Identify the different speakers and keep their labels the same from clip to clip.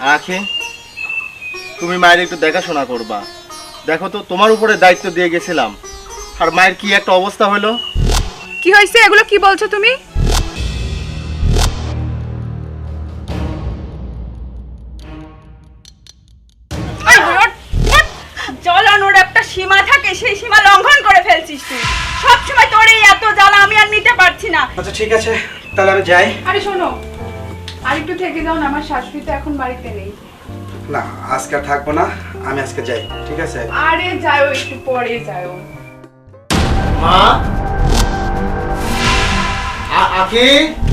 Speaker 1: আখি তুমি মায়ের একটু দেখাশোনা করবা। দেখো তো তোমার উপরে দায়িত্ব দিয়ে গেছিলাম। আর মায়ের কি একটা অবস্থা হলো?
Speaker 2: কি হয়েছে? এগুলো কি বলছো তুমি? এই জ্বালানোর একটা সীমা থাকে সেই সীমা লঙ্ঘন করে ফেলছিস তুই। সবসময় তোর এই এত জ্বালা আমি আর নিতে পারছি না।
Speaker 3: আচ্ছা ঠিক আছে তাহলে আমি যাই।
Speaker 2: আরে শোনো আর একটু থেকে যাও না আমার শাশুড়ি তো এখন বাড়িতে নেই।
Speaker 3: না আজকে আর থাকব না আমি আজকে যাই ঠিক আছে?
Speaker 2: আরে যাও একটু পরে যাও।
Speaker 1: মা? আ-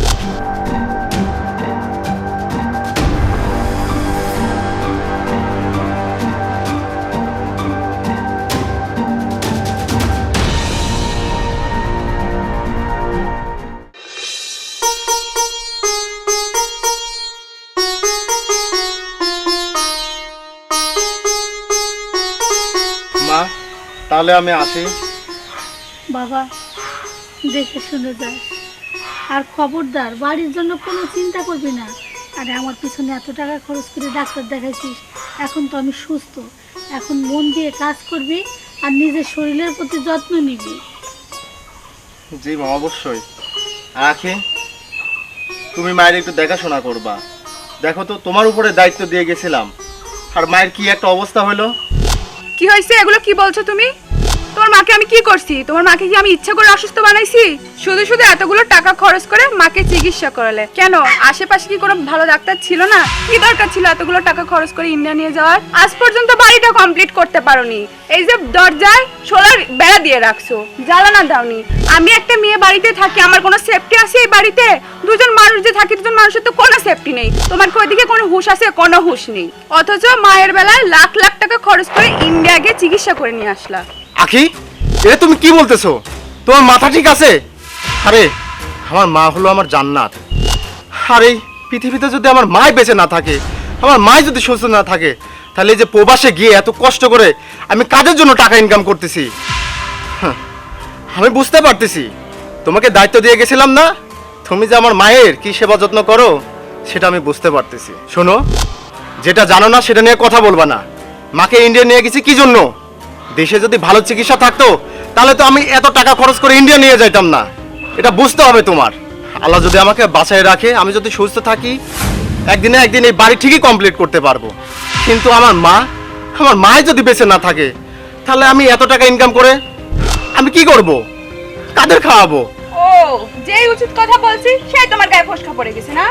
Speaker 1: তাহলে আমি আসি।
Speaker 4: বাবা দেখে শুনে যাস আর খবরদার বাড়ির জন্য কোনো চিন্তা করবি না। আরে আমার পিছনে এত টাকা খরচ করে ডাক্তার দেখাইছিস এখন তো আমি সুস্থ। এখন মন দিয়ে কাজ করবি আর নিজের শরীরের প্রতি যত্ন নিবি।
Speaker 1: জি মা অবশ্যই। আখি তুমি মায়ের একটু দেখাশোনা করবা। দেখো তো তোমার উপরে দায়িত্ব দিয়ে গেছিলাম। আর মায়ের কি একটা অবস্থা হলো?
Speaker 2: কি হয়েছে? এগুলো কি বলছো তুমি? মাকে আমি কি করছি? তোমার মাকে কি আমি ইচ্ছা করে অসুস্থ বানাইছি? শুধু শুধু এতগুলো টাকা খরচ করে মাকে চিকিৎসা করালে। কেন? আশেপাশে কি কোনো ভালো ডাক্তার ছিল না? কি দরকার ছিল এতগুলো টাকা খরচ করে ইন্ডিয়া নিয়ে যাওয়ার? আজ পর্যন্ত বাড়িটা কমপ্লিট করতে পারোনি। এই যে দরজায় সোলার বেড়া দিয়ে রাখছো। জ্বালানা দাওনি। আমি একটা মেয়ে বাড়িতে থাকি, আমার কোনো সেফটি আছে এই বাড়িতে? দুজন মানুষ যে থাকি, দুজন মানুষের তো কোনো সেফটি নেই। তোমার ওইদিকে কোনো হুশ আছে, কোনো হুঁশ নেই। অথচ মায়ের বেলায় লাখ লাখ টাকা খরচ করে ইন্ডিয়া গিয়ে চিকিৎসা করে নিয়ে আসলা।
Speaker 1: আখি? এটা তুমি কি বলতেছো? তোমার মাথা ঠিক আছে? আরে, আমার মা হলো আমার জান্নাত। আর, পৃথিবীতে যদি আমার মাই বেঁচে না থাকে, আমার মাই যদি সুস্থ না থাকে, তাহলে এই যে প্রবাসে গিয়ে এত কষ্ট করে আমি কাজের জন্য টাকা ইনকাম করতেছি? আমি বুঝতে পারতেছি। তোমাকে দায়িত্ব দিয়ে গেছিলাম না? তুমি যে আমার মায়ের কি সেবা যত্ন করো, সেটা আমি বুঝতে পারতেছি। শোনো, যেটা জানো না, সেটা নিয়ে কথা বলবা না। মাকে ইন্ডিয়া নিয়ে গেছি কি জন্য? দেশে যদি ভালো চিকিৎসা থাকতো তাহলে তো আমি এত টাকা খরচ করে ইন্ডিয়া নিয়ে যাইতাম না। এটা বুঝতে হবে তোমার। আল্লাহ যদি আমাকে বাঁচায় রাখে আমি যদি সুস্থ থাকি একদিনে একদিন এই বাড়ি ঠিকই কমপ্লিট করতে পারব। কিন্তু আমার মা আমার মায় যদি বেঁচে না থাকে তাহলে আমি এত টাকা ইনকাম করে আমি কি করব? কাদের খাওয়াবো?
Speaker 2: ও যেই উচিত কথা বলছি সেই তোমার গায়ে ফসকা পড়ে গেছে না?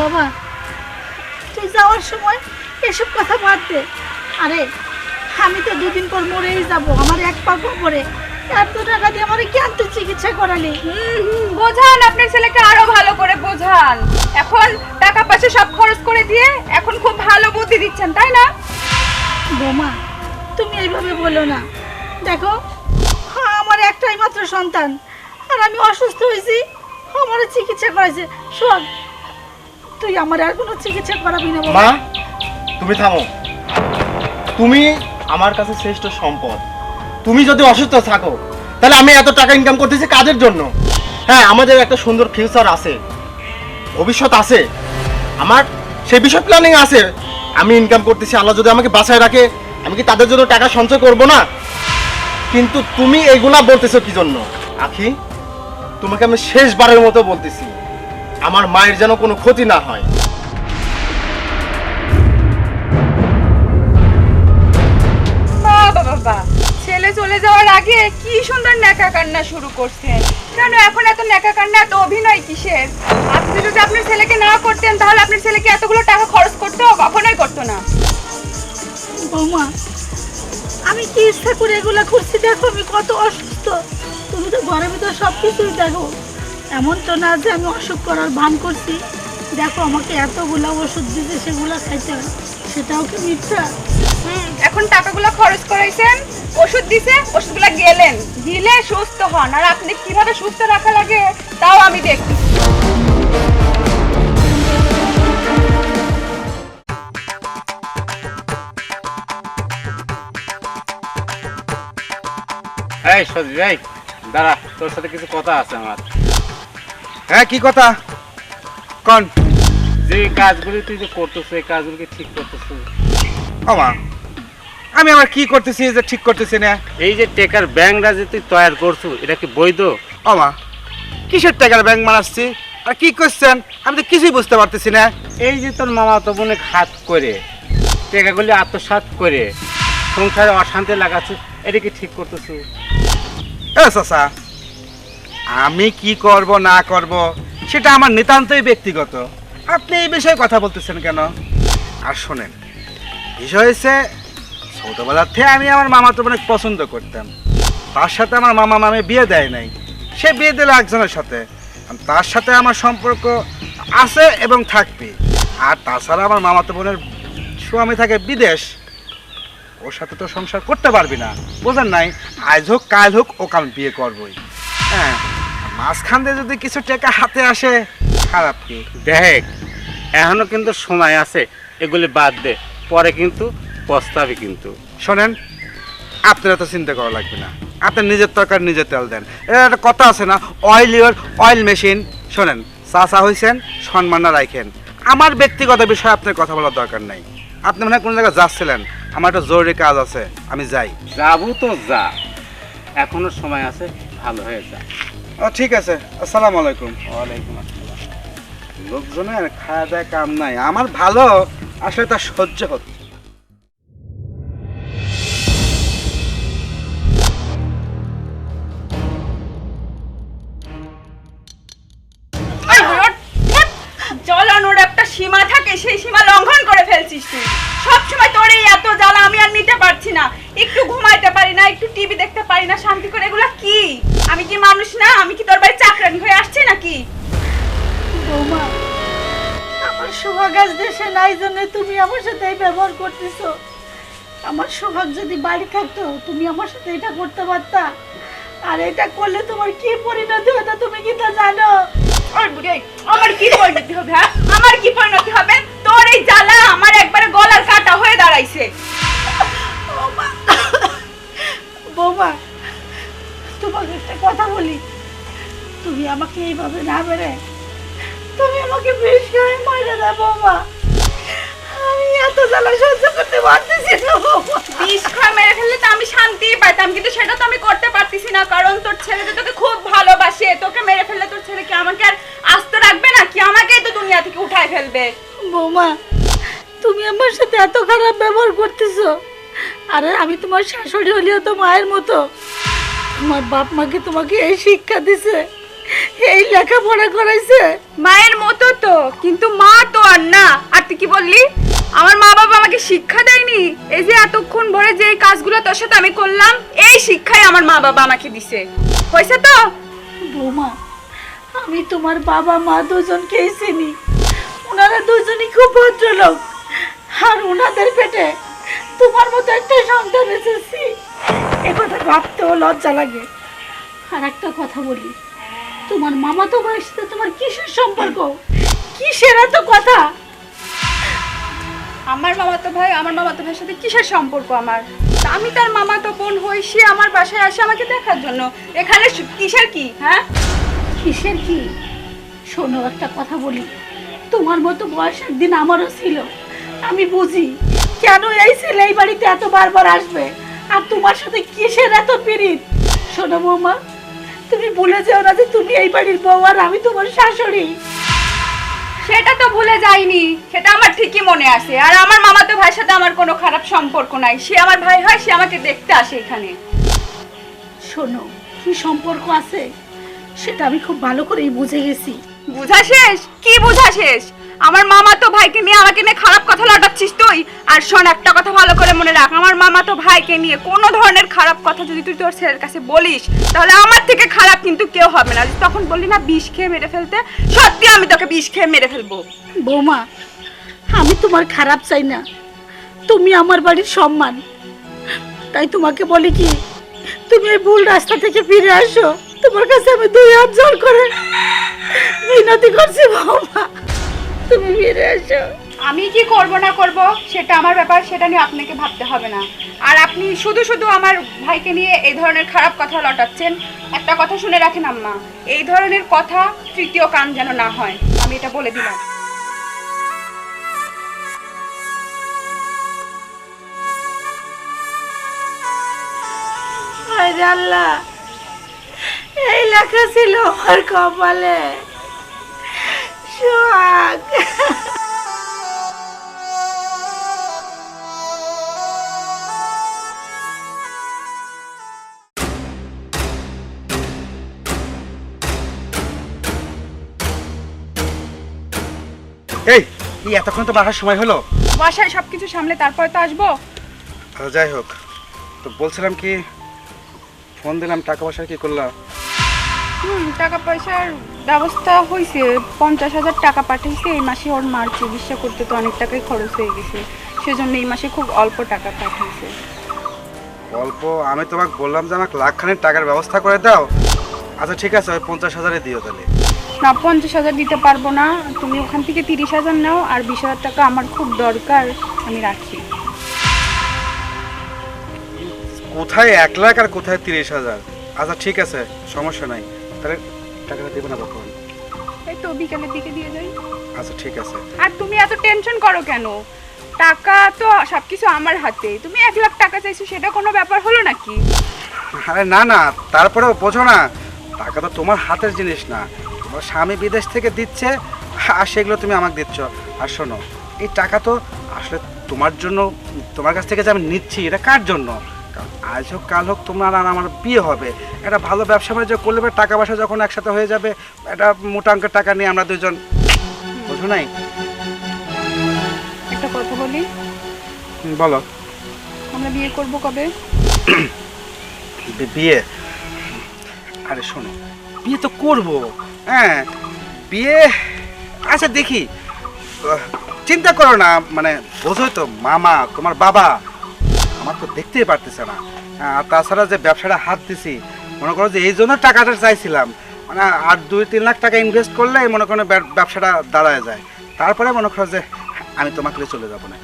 Speaker 4: বাবা তুই যাওয়ার সময় এসব কথা বাদ দে। আরে আমি তো দুদিন পর মরেই যাব আমার এক পা পরে এত টাকা দিয়ে আমার কেন তুই চিকিৎসা করালি?
Speaker 2: বোঝান আপনার ছেলেকে আরও ভালো করে বোঝান। এখন টাকা পয়সা সব খরচ করে দিয়ে এখন খুব ভালো বুদ্ধি দিচ্ছেন তাই না?
Speaker 4: বোমা তুমি এইভাবে বলো না। দেখো হ্যাঁ, আমার একটাই মাত্র সন্তান আর আমি অসুস্থ হয়েছি আমার চিকিৎসা করেছে শোন তুই আমার আর কোনো চিকিৎসা করাবি না
Speaker 1: মা তুমি থামো। তুমি আমার কাছে শ্রেষ্ঠ সম্পদ। তুমি যদি অসুস্থ থাকো, তাহলে আমি এত টাকা ইনকাম করতেছি কাজের জন্য? হ্যাঁ আমাদের একটা সুন্দর ফিউচার আছে। ভবিষ্যৎ আছে। আমার সেই বিষয় প্ল্যানিং আছে। আমি ইনকাম করতেছি, আল্লাহ যদি আমাকে বাঁচায় রাখে, আমি কি তাদের জন্য টাকা সঞ্চয় করব না? কিন্তু তুমি এগুলা বলতেছো কি জন্য? আখি, তোমাকে আমি শেষবারের মতো বলতেছি, আমার মায়ের যেন কোনো ক্ষতি না হয়।
Speaker 2: চলে যাওয়ার আগে কি সুন্দর নেকা কান্না শুরু করছেন? কেন এখন এত নেকা কান্না এত অভিনয় কিসের? আপনি যদি আপনার ছেলেকে না করতেন, তাহলে আপনার ছেলেকে এতগুলো টাকা খরচ করতো কখনোই করতো না।
Speaker 4: বৌমা, আমি কি ইচ্ছা করে এগুলা করছি? দেখো আমি কত অসুস্থ। তুমি তো ঘরের ভিতরে সব কিছুই দেখো। এমন তো না যে আমি অসুখ করার ভান করছি। দেখো আমাকে এতগুলা ওষুধ দিতে সেগুলো খাইতে হয়। সেটাও কি মিথ্যা?
Speaker 2: এখন টাকাগুলো খরচ করাইছেন ওষুধ দিছে ওষুধগুলো গেলেন। দিলে সুস্থ হন। আর আপনি কীভাবে সুস্থ রাখা লাগে তাও আমি দেখি
Speaker 5: এই সজি এই দাঁড়া তোর সাথে কিছু কথা আছে আমার।
Speaker 3: হ্যাঁ কি কথা? কন?
Speaker 5: যে কাজগুলি তুই যে করতেছো এই কাজগুলো ঠিক করতেছো
Speaker 3: ও মা আমি আবার কি করতেছি এই যে ঠিক করতেছি না?
Speaker 5: এই যে টেকার ব্যাংকটা যে তুই তৈরি করছ এটা কি বৈধ?
Speaker 3: ও মা কিসের টাকার ব্যাংক মারাচ্ছি আর কি করছেন? আমি তো কিছুই বুঝতে পারতেছি না।
Speaker 5: এই যে তোর মামা তো বোনে হাত করে টেকাগুলি আত্মসাৎ করে সংসারে অশান্তি লাগাচ্ছে এটা কি ঠিক করতেছি?
Speaker 3: এ চাচা আমি কি করব না করব সেটা আমার নিতান্তই ব্যক্তিগত। আপনি এই বিষয়ে কথা বলতেছেন কেন? আর শোনেন বিষয় হচ্ছে ছোটবেলার থেকে আমি আমার মামা তো অনেক পছন্দ করতাম। তার সাথে আমার মামা মামে বিয়ে দেয় নাই। সে বিয়ে দিল একজনের সাথে। তার সাথে আমার সম্পর্ক আছে এবং থাকবে। আর তাছাড়া আমার মামাতো বোনের স্বামী থাকে বিদেশ। ওর সাথে তো সংসার করতে পারবি না। বোঝেন নাই? আজ হোক, কাল হোক, ওকে আমি বিয়ে করবই। হ্যাঁ মাঝখান দিয়ে যদি কিছু টাকা হাতে আসে, খারাপ কি?
Speaker 5: দেখ, এখনও কিন্তু সময় আছে। এগুলি বাদ দে। পরে কিন্তু পস্তাবি কিন্তু।
Speaker 3: শোনেন আপনারা তো চিন্তা করা লাগবে না। আপনার নিজের তরকার নিজের তেল দেন। একটা কথা আছে না অয়েল ইউর অয়েল মেশিন শোনেন চাষা হয়েছেন সম্মান না রাখেন আমার ব্যক্তিগত বিষয়ে আপনার কথা বলার দরকার নাই। আপনি মনে হয় কোনো জায়গায় যাচ্ছিলেন। আমার একটা জরুরি কাজ আছে আমি যাই।
Speaker 5: যাব তো যা। এখনও সময় আছে ভালো হয়ে যা।
Speaker 3: ও ঠিক আছে। আসসালামু আলাইকুম।
Speaker 5: ওয়ালাইকুম আসসালাম।
Speaker 3: লোকজনের খাওয়া দাওয়া কাম নাই। আমার ভালো আসলে তা সহ্য হচ্ছে
Speaker 2: না শান্তি করে? এগুলা কি? আমি কি মানুষ না? আমি কি তোর বাড়ি চাকরানি হয়ে আসছি নাকি?
Speaker 4: বৌমা আমার দেশে নাই জন্য তুমি আমার সাথে এই ব্যবহার করতেছো। আমার সোহাগ যদি বাড়ি থাকতো তুমি আমার সাথে এটা করতে পারতা। আর এটা করলে তোমার কি পরিণতি হতো তুমি কি তা জানো?
Speaker 2: আমার কি পরিণতি হবে হ্যাঁ? আমার কি পরিণতি
Speaker 4: বলি তুমি আমাকে এইভাবে না মেরে তুমি আমাকে বেশ করে মারে না বৌমা। আমি এত জ্বালা সহ্য করতে পারতেছি না বৌমা।
Speaker 2: বিষ খাওয়া মেরে ফেললে তো আমি শান্তি পাইতাম কিন্তু সেটা তো আমি করতে পারতেছি না কারণ তোর ছেলে তো তোকে খুব ভালোবাসে। তোকে মেরে ফেললে তোর ছেলে কি আমাকে আর আস্ত রাখবে না কি আমাকেই তো দুনিয়া থেকে উঠায় ফেলবে।
Speaker 4: বৌমা তুমি আমার সাথে এত খারাপ ব্যবহার করতেছো। আরে আমি তোমার শাশুড়ি হলেও তো মায়ের মতো। তোমার বাপ মাকে তোমাকে এই শিক্ষা দিছে এই লেখাপড়া করাইছে।
Speaker 2: মায়ের মতো তো কিন্তু মা তো আর না। আর তুই কি বললি? আমার মা বাবা আমাকে শিক্ষা দেয়নি? এই যে এতক্ষণ ভরে যে কাজগুলো তোর সাথে আমি করলাম এই শিক্ষাই আমার মা বাবা আমাকে দিছে। হয়েছে তো?
Speaker 4: বৌমা আমি তোমার বাবা মা দুজনকেই চিনি। ওনারা দুজনই খুব ভদ্রলোক। আর ওনাদের পেটে তোমার মতো একটা সন্তান এসেছি। একথা ভাবতেও লজ্জা লাগে। আর একটা কথা বলি, তোমার মামা তো সাথে তোমার কিসের সম্পর্ক? কিসের এত কথা?
Speaker 2: আমার মামাতো ভাই, আমার মামাতো ভাইয়ের সাথে কিসের সম্পর্ক আমার? আমি তার মামাতো বোন হই, সে আমার বাসায় আসে আমাকে দেখার জন্য। এখানে কিসের কি হ্যাঁ?
Speaker 4: কিসের কি? শোনো, একটা কথা বলি। তোমার মতো বয়স একদিন আমারও ছিল। আমি বুঝি কেন এই ছেলে এই বাড়িতে এত বারবার আসবে? আর তোমার সাথে কিসের এত পিরিত শোনো বৌমা তুমি ভুলে যেও না যে তুমি এই বাড়ির বউ আর আমি তোমার শাশুড়ি।
Speaker 2: সেটা তো ভুলে যাইনি সেটা আমার ঠিকই মনে আছে। আর আমার মামাতো ভাইয়ের সাথে আমার কোনো খারাপ সম্পর্ক নাই। সে আমার ভাই হয় সে আমাকে দেখতে আসে এখানে।
Speaker 4: শোনো কি সম্পর্ক আছে? সেটা আমি খুব ভালো করেই বুঝে গেছি।
Speaker 2: বুঝা শেষ? কি বুঝা শেষ? আমার মামা তো ভাইকে নিয়ে আমাকে নিয়ে খারাপ কথা লটাচ্ছিস তুই? আর শোন, একটা কথা ভালো করে মনে রাখ। আমার মামা তো ভাইকে নিয়ে কোনো ধরনের খারাপ কথা যদি তুই তোর ছেলের কাছে বলিস, তাহলে আমার থেকে খারাপ কিন্তু কেউ হবে না। তখন বললি না, বিষ খেয়ে মেরে ফেলতে? সত্যি আমি তোকে বিষ খেয়ে মেরে ফেলব।
Speaker 4: বৌমা, আমি তোমার খারাপ চাই না। তুমি আমার বাড়ির সম্মান। তাই তোমাকে বলি কি, তুমি এই ভুল রাস্তা থেকে ফিরে আসো। তোমার কাছে আমি দুই হাত জোর করে মিনতি করছি, বৌমা।
Speaker 2: আমি কি করব না করব সেটা আমার ব্যাপার সেটা নিয়ে আপনাকে ভাবতে হবে না। আর আপনি শুধু শুধু আমার ভাইকে নিয়ে এই ধরনের খারাপ কথা লটাচ্ছেন একটা কথা শুনে রাখেন আম্মা এই ধরনের কথা তৃতীয় কান যেন না হয়। আমি এটা বলে দিলাম।
Speaker 6: আল্লাহ এই লেখা ছিল আমার কপালে। সোহাগ
Speaker 3: এই এই এতক্ষণ তো বাসার সময় হলো?
Speaker 2: বাসায় সবকিছু সামলে তারপরে তো আসব।
Speaker 3: যাই হোক তো বলছিলাম কি ফোন দিলাম টাকা পয়সা কি করলাম?
Speaker 2: হুম টাকা পয়সার ব্যবস্থা হয়েছে পঞ্চাশ হাজার টাকা পাঠিয়েছে এই মাসে ওর মার চিকিৎসা করতে তো অনেক টাকাই খরচ হয়ে গেছে। সেজন্য এই মাসে খুব অল্প টাকা পাঠিয়েছে
Speaker 3: অল্প? আমি তোমাকে বললাম যে আমাকে লাখখানের টাকার ব্যবস্থা করে দাও। আচ্ছা ঠিক আছে ওই পঞ্চাশ হাজারে দিও তাহলে।
Speaker 2: না পঞ্চাশ হাজার দিতে পারব না। তুমি ওখান থেকে তিরিশ হাজার নাও আর বিশ হাজার টাকা আমার খুব দরকার আমি রাখি।
Speaker 3: কোথায় এক লাখ আর কোথায় তিরিশ হাজার? আচ্ছা ঠিক আছে সমস্যা নাই। তাহলে টাকাটা দেবো না কখন
Speaker 2: এই তো বিকালের দিকে দিয়ে যাই।
Speaker 3: আচ্ছা ঠিক আছে।
Speaker 2: আর তুমি এত টেনশন করো কেন? টাকা তো সবকিছু আমার হাতে। তুমি এক লাখ টাকা চাইছো সেটা কোনো ব্যাপার হলো নাকি?
Speaker 3: আরে না না তারপরেও বোঝো না টাকা তো তোমার হাতের জিনিস না। তোমার স্বামী বিদেশ থেকে দিচ্ছে আর সেগুলো তুমি আমাকে দিচ্ছ। আর শোনো এই টাকা তো আসলে তোমার জন্য তোমার কাছ থেকে যে আমি নিচ্ছি এটা কার জন্য? আজ হোক কাল হোক তোমার আর আমার বিয়ে হবে। একটা ভালো ব্যবসা বাণিজ্য করলে টাকা পয়সা যখন একসাথে হয়ে যাবে একটা মোটা অঙ্কের টাকা নিয়ে আমরা দুজন বোঝো নাই?
Speaker 2: একটা কথা বলি?
Speaker 3: বলো।
Speaker 2: আমরা বিয়ে করব কবে?
Speaker 3: বিয়ে? আরে শোনো বিয়ে তো করব। হ্যাঁ বিয়ে আচ্ছা দেখি। চিন্তা করো না মানে বোঝোই তো মামা তোমার বাবা। আমার তো দেখতেই পারতেছে না। আর তাছাড়া যে ব্যবসাটা হাত দিছি মনে করো যে এই জন্য টাকাটা চাইছিলাম। মানে আর দুই তিন লাখ টাকা ইনভেস্ট করলে মনে করো ব্যব- ব্যবসাটা দাঁড়ায় যায়। তারপরে মনে করো যে আমি তোমাকে চলে যাব না।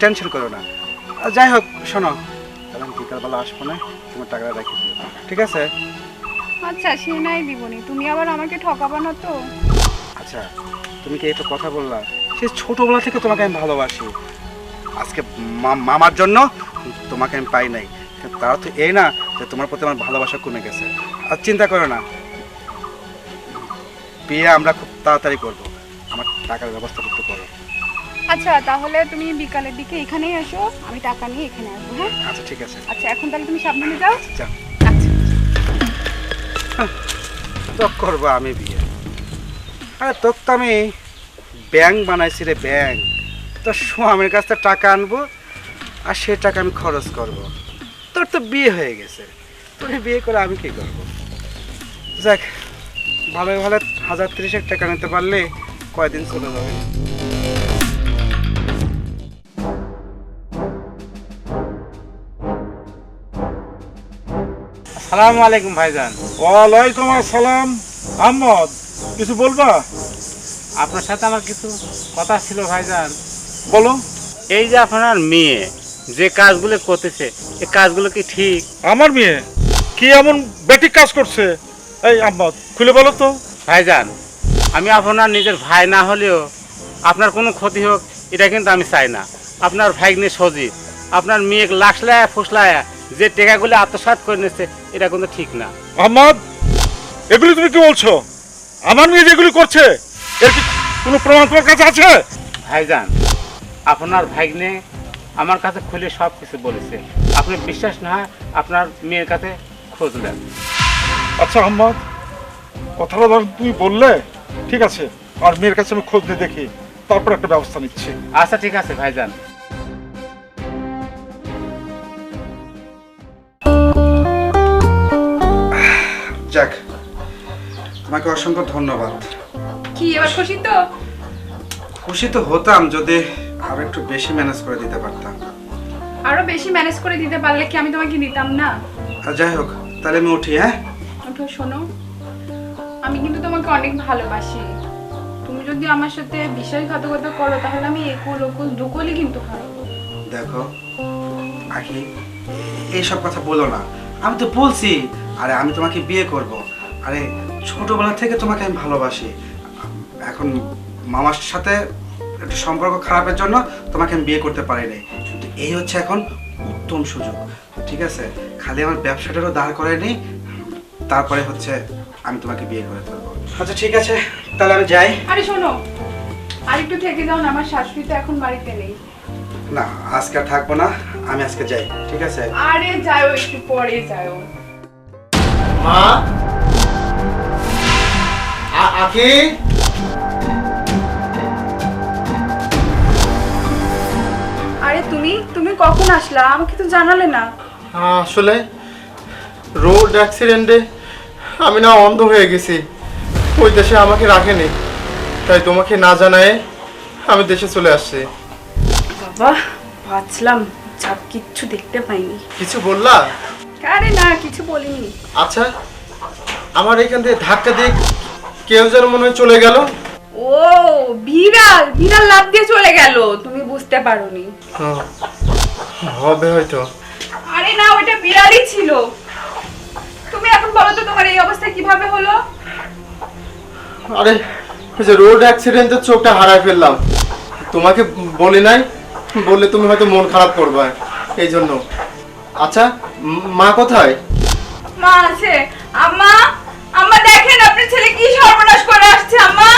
Speaker 3: টেনশন করো না। যাই হোক শোনো তাহলে আমি বিকালবেলা আসব না তোমার টাকাটা রেখে দিও। ঠিক আছে?
Speaker 2: আচ্ছা সে নাই দিবনি তুমি আবার আমাকে ঠকাবো না তো।
Speaker 3: আচ্ছা তুমি কি একটা কথা বললা? সে ছোটবেলা থেকে তোমাকে আমি ভালোবাসি। আজকে মামার জন্য তোমাকে আমি পাই নাই। তারা তো এই না যে তোমার প্রতি আমার ভালোবাসা কমে গেছে। আর চিন্তা করো না। বিয়ে আমরা খুব তাড়াতাড়ি করব। আমার টাকার ব্যবস্থা করতে করো।
Speaker 2: আচ্ছা তাহলে তুমি বিকালের দিকে এখানেই এসো আমি টাকা নিয়ে এখানে আসব হ্যাঁ?
Speaker 3: আচ্ছা ঠিক আছে।
Speaker 2: আচ্ছা এখন তাহলে তুমি সাবধানে যাও।
Speaker 3: যাও।
Speaker 2: আচ্ছা।
Speaker 3: তো করব আমি বিয়ে। আরে তোর তো আমি ব্যাংক বানাইছি রে ব্যাংক। তো স্বামীর কাছ থেকে টাকা আনব আর সে টাকা আমি খরচ করব। তোর তো বিয়ে হয়ে গেছে। তোর বিয়ে করে আমি কি করব? যাক ভালো ভালো হাজার তিরিশেক টাকা নিতে পারলে কয়দিন চলে যাবে?
Speaker 5: সালাম আলাইকুম ভাইজান।
Speaker 7: ওয়ালাইকুম আসসালাম। আহমদ কিছু বলবা?
Speaker 5: আপনার সাথে আমার কিছু কথা ছিল ভাইজান।
Speaker 7: বলো।
Speaker 5: এই যে আপনার মেয়ে যে কাজগুলো করতেছে এই কাজগুলো কি ঠিক?
Speaker 7: আমার মেয়ে কি এমন বেটিক কাজ করছে? এই আহমদ খুলে বলো তো।
Speaker 5: ভাইজান আমি আপনার নিজের ভাই না হলেও আপনার কোনো ক্ষতি হোক এটা কিন্তু আমি চাই না। আপনার ভাইগনে সজীব আপনার মেয়ে লাশলায়া ফুসলায়া যে টেকাগুলো আত্মসাৎ করে নিচ্ছে এটা কিন্তু ঠিক না।
Speaker 7: আহমদ এগুলি তুমি কি বলছো? আমার মেয়ে যেগুলি করছে এর কি কোনো প্রমাণ তোমার কাছে আছে?
Speaker 5: ভাইজান আপনার ভাইগনে আমার কাছে খুলে সব কিছু বলেছে। আপনি বিশ্বাস না হয় আপনার মেয়ের কাছে খোঁজ নেন।
Speaker 7: আচ্ছা আহমদ কথাটা যখন তুমি বললে ঠিক আছে আর মেয়ের কাছে আমি খোঁজ নিয়ে দেখি তারপর একটা ব্যবস্থা নিচ্ছি।
Speaker 5: আচ্ছা ঠিক আছে ভাইজান।
Speaker 3: যাক তোমাকে অসংখ্য ধন্যবাদ।
Speaker 2: কি এবার খুশি তো?
Speaker 3: খুশি তো হতাম যদি আরও একটু বেশি ম্যানেজ করে দিতে পারতাম।
Speaker 2: আরও বেশি ম্যানেজ করে দিতে পারলে কি আমি তোমাকে দিতাম না?
Speaker 3: আর যাই হোক তাহলে আমি উঠি হ্যাঁ?
Speaker 2: ওঠো শোনো। আমি কিন্তু তোমাকে অনেক ভালোবাসি। তুমি যদি আমার সাথে বিশ্বাসঘাতকতা করো তাহলে আমি একুল ওকুল দুকুলই কিন্তু হারাবো
Speaker 3: দেখো আখি এইসব কথা বলো না। আমি তো বলছি আরে আমি তোমাকে বিয়ে করব। আরে ছোটবেলা থেকে তোমাকে আমি ভালোবাসি। এখন মামার সাথে একটু সম্পর্ক খারাপের জন্য তোমাকে আমি বিয়ে করতে পারি নাই কিন্তু এই হচ্ছে এখন উত্তম সুযোগ। ঠিক আছে খালি আমার ব্যবসাটারও দাঁড় করে নেই তারপরে হচ্ছে আমি তোমাকে বিয়ে করে ফেলব। আচ্ছা ঠিক আছে তাহলে আমি যাই।
Speaker 2: আরে শোনো আর একটু থেকে যাও না আমার শাশুড়ি তো এখন বাড়িতে নেই।
Speaker 3: না আজকে আর থাকব না আমি আজকে যাই ঠিক আছে?
Speaker 2: আরে যাও একটু পরে যাও।
Speaker 1: মা? আ- আখি
Speaker 2: তুমি? তুমি কখন আসলা? আমাকে তো জানালে না।
Speaker 1: আসলে রোড অ্যাক্সিডেন্টে আমি না অন্ধ হয়ে গেছি। ওই দেশে আমাকে রাখেনি। তাই তোমাকে না জানায় আমি দেশে চলে আসছি।
Speaker 2: বাবা ভাবছিলাম যা কিচ্ছু দেখতে পাইনি।
Speaker 1: কিছু বললা?
Speaker 2: আরে না কিছু বলিনি।
Speaker 1: আচ্ছা আমার এখান থেকে ধাক্কা দিয়ে কেউ যেন মনে হয় চলে গেল?
Speaker 2: ও বিড়াল! বিড়াল লাভ দিয়ে চলে গেল। বুঝতে পারোনি।
Speaker 1: হবে হয়তো।
Speaker 2: আরে না ওটা বিড়ালই ছিল। তুমি এখন বলো তো তোমার এই অবস্থা কীভাবে হলো?
Speaker 1: আরে ওই যে রোড অ্যাক্সিডেন্টে চোখটা হারায় ফেললাম। তোমাকে বলি নাই? বললে তুমি হয়তো মন খারাপ করবে এই জন্য। আচ্ছা মা কোথায়?
Speaker 2: মা আছে। আম্মা আম্মা দেখেন আপনার ছেলে কি সর্বনাশ করে আসছে আম্মা?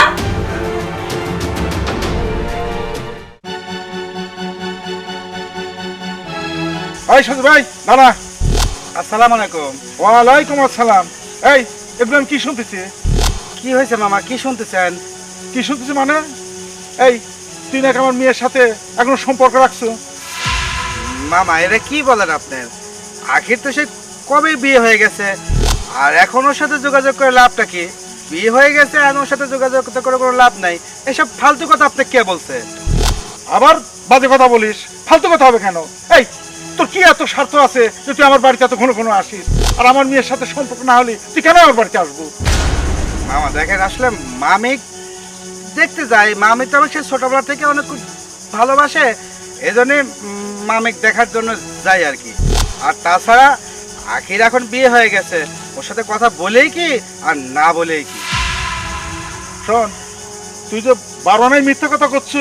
Speaker 7: এই সাজু ভাই দাঁড়া।
Speaker 3: আসসালামু আলাইকুম।
Speaker 7: ওয়ালাইকুম আসসালাম। এই এগুলো আমি কি শুনতেছি?
Speaker 3: কি হয়েছে মামা? কি শুনতেছেন?
Speaker 7: কি শুনতেছি মানে? এই তুই নাকি আমার মেয়ের সাথে এখনও সম্পর্ক রাখছো?
Speaker 3: মামা এটা কি বলেন আপনার আখির তো সে কবে বিয়ে হয়ে গেছে? আর এখন ওর সাথে যোগাযোগ করে লাভটা কি? বিয়ে হয়ে গেছে আর ওর সাথে যোগাযোগ করে কোনো লাভ নাই। এসব ফালতু কথা আপনি কে বলছে
Speaker 7: আবার বাজে কথা বলিস। ফালতু কথা হবে কেন? এই তোর কি এত স্বার্থ আছে যে তুই আমার বাড়িতে এত ঘন ঘন আসিস? আর আমার মেয়ের সাথে সম্পর্ক না হলে তুই কেন আমার বাড়িতে আসব?
Speaker 3: মামা দেখেন আসলে মামি দেখতে যাই মামি তো আমাকে সে ছোটবেলা থেকে অনেক খুব ভালোবাসে। এই জন্যে মামিক দেখার জন্য যাই আর কি। আর তাছাড়া আখির এখন বিয়ে হয়ে গেছে। ওর সাথে কথা বলেই কি আর না বলেই কি?
Speaker 7: শোন তুই যে বারণায় মিথ্যা কথা করছ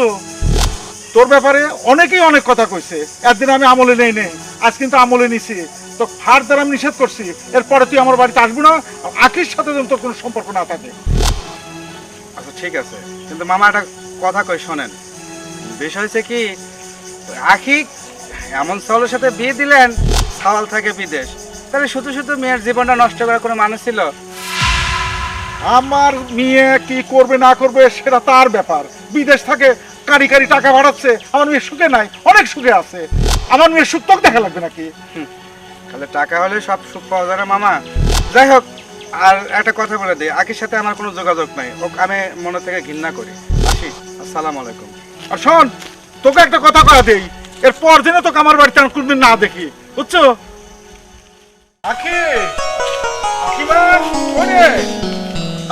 Speaker 7: তোর ব্যাপারে অনেকেই অনেক কথা কইছে। একদিন আমি আমলে নেই নেই আজ কিন্তু আমলে নিছি। তো ফার্দার আমি নিষেধ করছি এরপরে তুই আমার বাড়িতে আসবি না আখির সাথে যেন তোর কোনো সম্পর্ক না থাকে।
Speaker 3: আচ্ছা ঠিক আছে। কিন্তু মামা একটা কথা কই শোনেন। বিষয় হচ্ছে কি আখি এমন সাওয়ালের সাথে বিয়ে দিলেন সাওয়াল থাকে বিদেশ। তাহলে শুধু শুধু মেয়ের জীবনটা নষ্ট করার কোনো মানুষ ছিল?
Speaker 7: আমার মেয়ে কি করবে না করবে সেটা তার ব্যাপার। বিদেশ থাকে কারি কারি টাকা বাড়াচ্ছে আমার মেয়ে সুখে নাই অনেক সুখে আছে। আমার মেয়ের সুখ তোকে দেখা লাগবে নাকি?
Speaker 3: তাহলে টাকা হলে সব সুখ পাওয়া যায় না মামা। যাই হোক আর একটা কথা বলে দিই আখির সাথে আমার কোনো যোগাযোগ নাই। ওকে আমি মনে থেকে ঘৃণা করি। আসি আসসালামু আলাইকুম।
Speaker 7: আর শোন তোকে একটা কথা কয়া দেই এর পর দিনে তোকে আমার বাড়িতে আর কোনদিন না দেখি বুঝছ? ওরে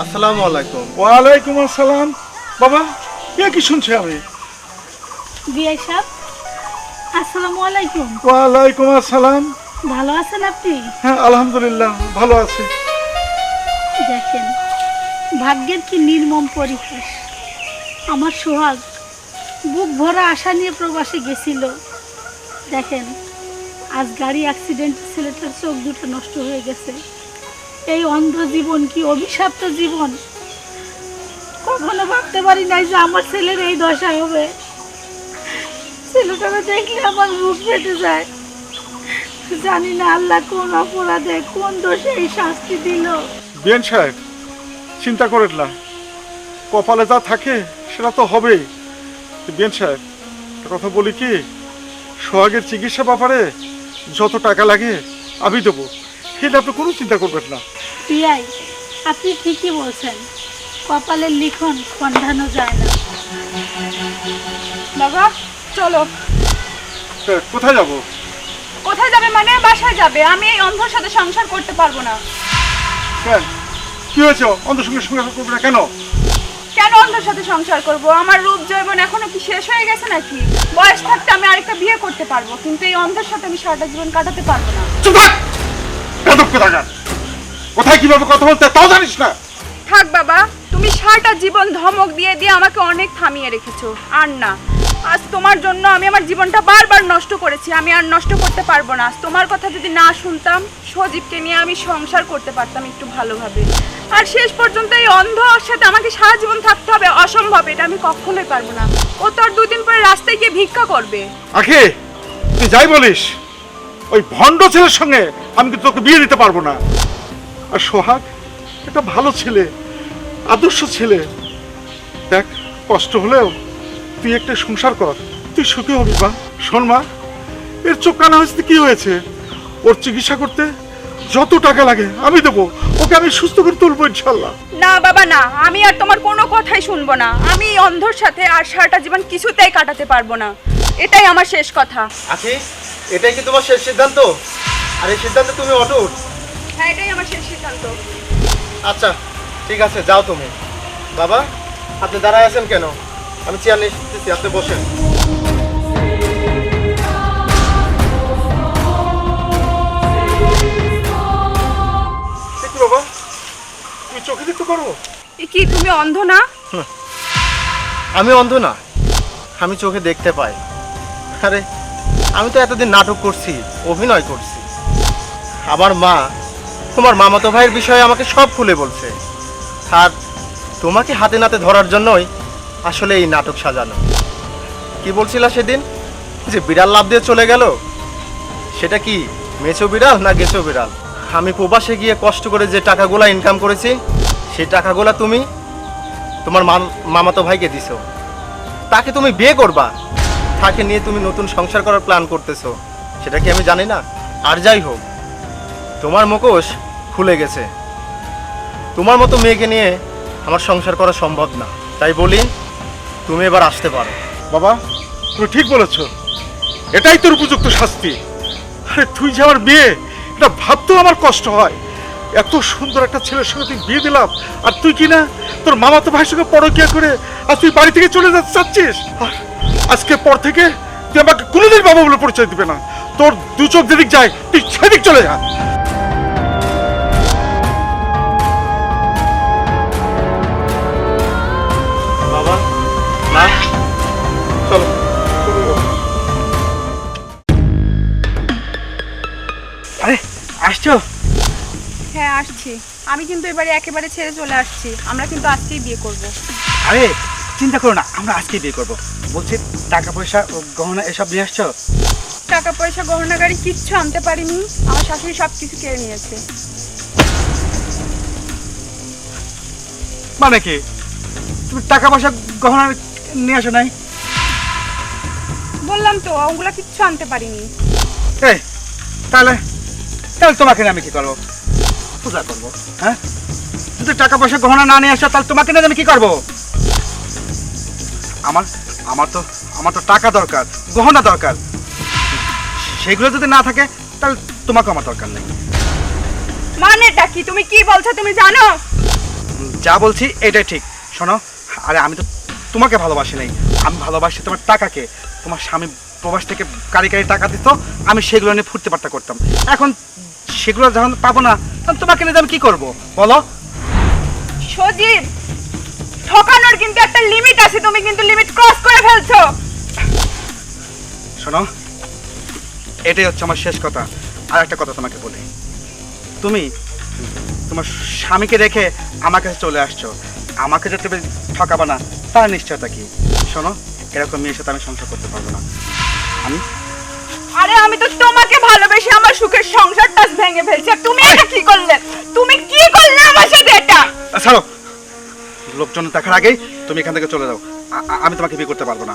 Speaker 1: আসসালামু আলাইকুম।
Speaker 7: ওয়ালাইকুম আসসালাম। বাবা এ কি শুনছি আমি?
Speaker 4: বিআই সাহেব আসসালামু আলাইকুম।
Speaker 7: ওয়ালাইকুম আসসালাম।
Speaker 4: ভালো আছেন আপনি?
Speaker 7: হ্যাঁ আলহামদুলিল্লাহ ভালো আছি।
Speaker 4: দেখেন ভাগ্যের কি নির্মম পরিহাস আমার সোহাগ বুক ভরা আশা নিয়ে প্রবাসে গেছিল। দেখেন আজ গাড়ি অ্যাক্সিডেন্ট ছেলেটার চোখ দুটো নষ্ট হয়ে গেছে। এই অন্ধ জীবন কি অভিশপ্ত জীবন? কখনো ভাবতে পারি নাই যে আমার ছেলের এই দশা হবে। ছেলেটাকে দেখলে আমার বুক ফেটে যায়। জানি না আল্লাহ কোন অপরাধে কোন দোষে এই শাস্তি দিল।
Speaker 7: বিএন সাহেব চিন্তা করেন না। কপালে যা থাকে সেটা তো হবেই। বিএন সাহেব কথা বলি কি? সোহাগের চিকিৎসা ব্যাপারে যত টাকা লাগে আমি দেবো। সেটা আপনি কোনো চিন্তা করবেন না।
Speaker 4: পিয়াই আপনি ঠিকই বলছেন। কপালের লিখন খণ্ডানো যায় না।
Speaker 2: বাবা চলো।
Speaker 7: কোথায় যাব?
Speaker 2: কোথায় যাবে মানে বাসায় যাবে। আমি এই অন্ধর সাথে সংসার করতে পারব না।
Speaker 7: কেন? কি হয়েছে? অন্ধের সঙ্গে সঙ্গে করবে না কেন?
Speaker 2: কেন অন্ধর সাথে সংসার করব? আমার রূপ জৈবন এখনও কি শেষ হয়ে গেছে নাকি? বয়স থাকতে আমি আরেকটা বিয়ে করতে পারব কিন্তু এই অন্ধের সাথে আমি সারাটা জীবন কাটাতে পারব না।
Speaker 7: চুপ থাক! কোথায় কীভাবে কথা বলতে তাও জানিস না।
Speaker 2: থাক বাবা, তুমি সারাটা জীবন ধমক দিয়ে দিয়ে আমাকে অনেক থামিয়ে রেখেছো। আর না, আজ তোমার জন্য আমি আমার জীবনটা বারবার নষ্ট করেছি, আমি আর নষ্ট করতে পারব না। তোমার কথা যদি না শুনতাম, সজীবকে নিয়ে আমি সংসার করতে পারতাম একটু ভালোভাবে। আর শেষ পর্যন্ত এই অন্ধ সাথে আমাকে সারা জীবন থাকতে হবে অসম্ভব, এটা আমি কখনোই পারব না। ও তো আর দুদিন পরে রাস্তায় গিয়ে ভিক্ষা করবে।
Speaker 7: আখি, তুই যাই বলিস, ওই ভণ্ড ছেলের সঙ্গে আমি কিন্তু তোকে বিয়ে দিতে পারব না। আর সোহাগ একটা ভালো ছেলে আদর্শ ছেলে। দেখ কষ্ট হলেও তুই একটা সংসার কর। তুই সুখী হবি মা। শোন মা এর চোখ কানা হয়েছে কি হয়েছে? ওর চিকিৎসা করতে যত টাকা লাগে আমি দেবো। ওকে আমি সুস্থ করে তুলবো ইনশাল্লাহ
Speaker 2: না বাবা না। আমি আর তোমার কোনো কথাই শুনব না। আমি অন্ধর সাথে আর সারাটা জীবন কিছুতেই কাটাতে পারব না। এটাই আমার শেষ কথা।
Speaker 1: আখি এটাই কি তোমার শেষ সিদ্ধান্ত? আর এই সিদ্ধান্তে তুমি অটুট?
Speaker 2: হ্যাঁ এটাই আমার শেষ সিদ্ধান্ত।
Speaker 1: আচ্ছা ঠিক আছে যাও তুমি। বাবা আপনি দাঁড়ায় আছেন কেন? আমি চেয়ার নিয়ে এসেছি আপনি বসেন।
Speaker 7: বাবা? চোখে দেখতে পারো?
Speaker 2: কি তুমি অন্ধ না?
Speaker 1: আমি অন্ধ না আমি চোখে দেখতে পাই। আরে আমি তো এতদিন নাটক করছি অভিনয় করছি। আমার মা তোমার মামাতো ভাইয়ের বিষয়ে আমাকে সব খুলে বলছে। আর তোমাকে হাতে নাতে ধরার জন্যই আসলে এই নাটক সাজানো। কি বলছিলা সেদিন? যে বিড়াল লাভ দিয়ে চলে গেল? সেটা কি মেছো বিড়াল না গেছো বিড়াল? আমি প্রবাসে গিয়ে কষ্ট করে যে টাকাগুলো ইনকাম করেছি, সেই টাকাগুলো তুমি তোমার মাম- মামাতো ভাইকে দিছো। তাকে তুমি বিয়ে করবা? তাকে নিয়ে তুমি নতুন সংসার করার প্ল্যান করতেছো। সেটা কি আমি জানি না? আর যাই হোক তোমার মুখোশ খুলে গেছে। তোমার মতো মেয়েকে নিয়ে আমার সংসার করা সম্ভব না। তাই বলি, তুমি এবার আসতে পারো।
Speaker 7: বাবা, তুমি ঠিক বলেছ। এটাই তোর উপযুক্ত শাস্তি। আরে, তুই যে আমার বিয়ে এটা ভাবতেও আমার কষ্ট হয়। এত সুন্দর একটা ছেলের সঙ্গে তুই বিয়ে দিলাম, আর তুই কি না তোর মামাতো ভাইয়ের সঙ্গে পরকিয়া করে আর তুই বাড়ি থেকে চলে যেতে চাচ্ছিস? আজকে পর থেকে তুই আমাকে কোনোদিন বাবা বলে পরিচয় দিবে না। তোর দু চোখ যেদিক যায়, তুই সেদিক চলে যা।
Speaker 2: আমি কিন্তু এবারে একেবারে ছেড়ে চলে আসছি। আমরা কিন্তু আজকেই বিয়ে করব।
Speaker 3: আরে চিন্তা করো না আমরা আজকেই বিয়ে করব। বলছি টাকা পয়সা গহনা এসব নিয়ে আসছো?
Speaker 2: টাকা পয়সা গহনা গাড়ি কিচ্ছু আনতে পারিনি। আমার শাশুড়ি সব কিছু কেড়ে নিয়েছে।
Speaker 3: মানে কি? তুমি টাকা পয়সা গহনা নিয়ে আসো নাই?
Speaker 2: বললাম তো ওগুলা কিচ্ছু আনতে পারিনি।
Speaker 3: এই তাহলে তাহলে তোমাকে আমি কি করব? পূজা করব হ্যাঁ? যদি টাকা পয়সা গহনা না নিয়ে আসো তাহলে তোমাকে নিয়ে আমি কি করব? আমার আমার তো আমার তো টাকা দরকার গহনা দরকার। সেগুলো যদি না থাকে তাহলে তোমাকে আমার দরকার নেই।
Speaker 2: মানেটা কি? তুমি কি বলছো তুমি জানো?
Speaker 3: যা বলছি এটাই ঠিক। শোনো আরে আমি তো তোমাকে ভালোবাসি নাই। আমি ভালোবাসি তোমার টাকাকে। তোমার স্বামী প্রবাস থেকে কারি কারি টাকা দিত আমি সেগুলো নিয়ে ফুটতে পারতা করতাম। এখন সেগুলো যখন পাবো না তখন তোমাকে নিয়ে আমি কি করব? বলো।
Speaker 2: সজীব ঠকানোর কিন্তু একটা লিমিট আছে তুমি কিন্তু লিমিট ক্রস করে ফেলছো।
Speaker 3: শোনো এটাই হচ্ছে আমার শেষ কথা। আর একটা কথা তোমাকে বলি। তুমি তোমার স্বামীকে রেখে আমার কাছে চলে আসছো। আমাকে যে তুমি ঠকাবা না তার নিশ্চয়তা কি? শোনো এরকম মেয়ের সাথে আমি সংসার করতে পারব না। আমি
Speaker 2: ভালোবেসে আমার সুখের সংসারটা ভেঙে ফেলছে। তুমি এটা কি করলে? তুমি কি করলে আমার সাথে এটা?
Speaker 3: ছাড়ো। লোকজন দেখার আগেই তুমি এখান থেকে চলে যাও। আমি তোমাকে বিয়ে করতে পারব না।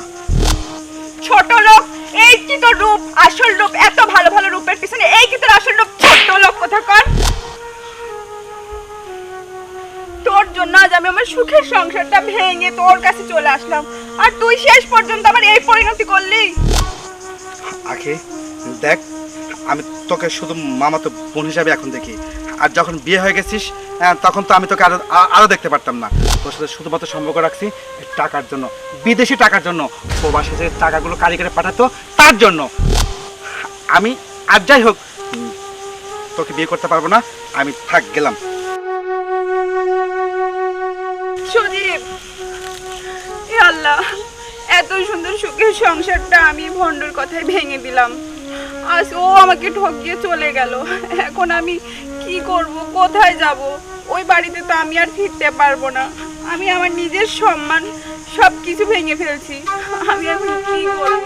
Speaker 2: ছোট লোক এই কি তোর রূপ? আসল রূপ এত ভালো ভালো রূপের পিছনে এই কি তোর আসল রূপ? ছোট লোক কোথাকার? তোর জন্য আজ আমি আমার সুখের সংসারটা ভেঙে তোর কাছে চলে আসলাম। আর তুই শেষ পর্যন্ত আমার এই পরিণতি করলি।
Speaker 3: আখে দেখ আমি তোকে শুধু মামাতো বোন হিসাবে এখন দেখি। আর যখন বিয়ে হয়ে গেছিস তখন তো আমি তোকে আরও আরও দেখতে পারতাম না। তোর সাথে শুধুমাত্র সম্পর্ক রাখছি টাকার জন্য, বিদেশি টাকার জন্য। প্রবাসে যে টাকাগুলো কারিগরে পাঠাতো, তার জন্য। আমি, আর যাই হোক তোকে বিয়ে করতে পারব না, আমি থাক গেলাম।
Speaker 2: এ আল্লাহ এত সুন্দর সুখের সংসারটা আমি ভন্ডর কথায় ভেঙে দিলাম। আজ ও আমাকে ঠকিয়ে চলে গেল। এখন আমি কি করব? কোথায় যাব? ওই বাড়িতে তো আমি আর ফিরতে পারব না। আমি আমার নিজের সম্মান সব কিছু ভেঙে ফেলছি। আমি এখন কি করব?